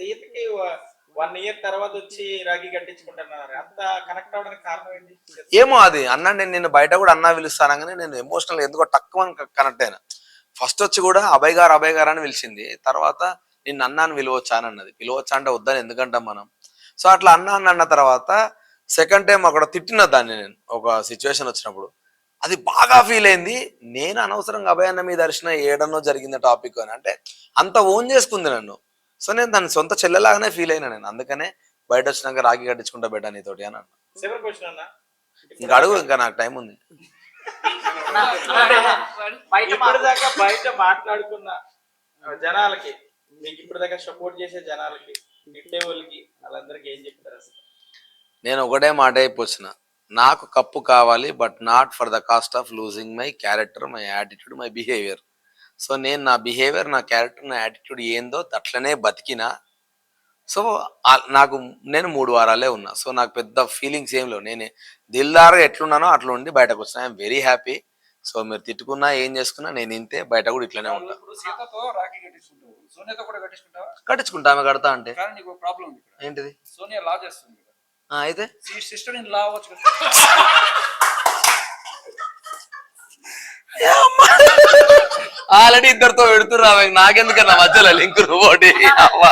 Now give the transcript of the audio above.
సీతకి one year తర్వాత వచ్చి రాగి కట్టించుకుంటున్నారు. అంత కనెక్ట్ అవడానికి కారణం ఏంటి? ఏమో అది. అన్న నేను నిన్ను బయట కూడా అన్న పిలుస్తానగానే నేను ఎమోషనల్ ఎందుకో తక్కువ కనెక్ట్ అయినా. ఫస్ట్ వచ్చి కూడా అభయ్ గారు అభయ్ గారు అని పిలిచింది. తర్వాత నిన్ను అన్న అని పిలవచ్చా అని అన్నది. పిలవచ్చా అంటే వద్దని ఎందుకంటాం మనం? సో అట్లా అన్న అని అన్న తర్వాత సెకండ్ టైం అక్కడ తిట్టిన దాన్ని నేను. ఒక సిచ్యువేషన్ వచ్చినప్పుడు. అది బాగా ఫీల్ అయింది. నేను అనవసరంగా అభయ్ అన్న మీద దర్శనం ఏడనో జరిగింది టాపిక్ అని. అంటే అంత ఓన్ చేసుకుంది నన్ను. సో నేను దాని సొంత చెల్లెలాగానే ఫీల్ అయినా నేను. అందుకనే బయట వచ్చినాక రాగి కట్టించుకుంటా బెట్టా నీతోటి అని అన్న. ఇంకా అడుగు ఇంకా నాకు టైం ఉంది. బయట ఇప్పటిదాకా బయట మాట్లాడుకున్న జనాలకి మీకు ఇప్పటిదాకా సపోర్ట్ చేసే జనాలకి తిట్టే వాళ్ళకి వాళ్ళందరికీ ఏం చెప్తారు అసలు? నేను ఒకటే మాట అయిపోసిన నాకు కప్పు కావాలి but not for the cost of losing my character my attitude my behaviour so నేను నా బిహేవియర్ నా క్యారెక్టర్ నా యాటిట్యూడ్ ఏందో అట్లనే బతికినా సో నాకు నేను మూడు వారాలే ఉన్నా. సో నాకు పెద్ద ఫీలింగ్స్ ఏం లేవు. నేను దిల్దారుగా ఎట్లున్నానో అట్లా ఉండి బయటకు వచ్చిన. ఐఎమ్ వెరీ హ్యాపీ సో మీరు తిట్టుకున్నా ఏం చేసుకున్నా నేను ఇంతే బయట కూడా ఇట్లనే ఉంటా. కట్టించుకుంటా ఆమె కడతా అంటే. ఏంటిది? సోనియా లా చేస్తుంది అయితే? సిస్టర్ ఇన్ లా అవ్వచ్చు ఆల్రెడీ ఇద్దరితో పెడుతున్నా నాకెందుకన్నా మధ్యలో లింక్ ఒకటి అవ్వ.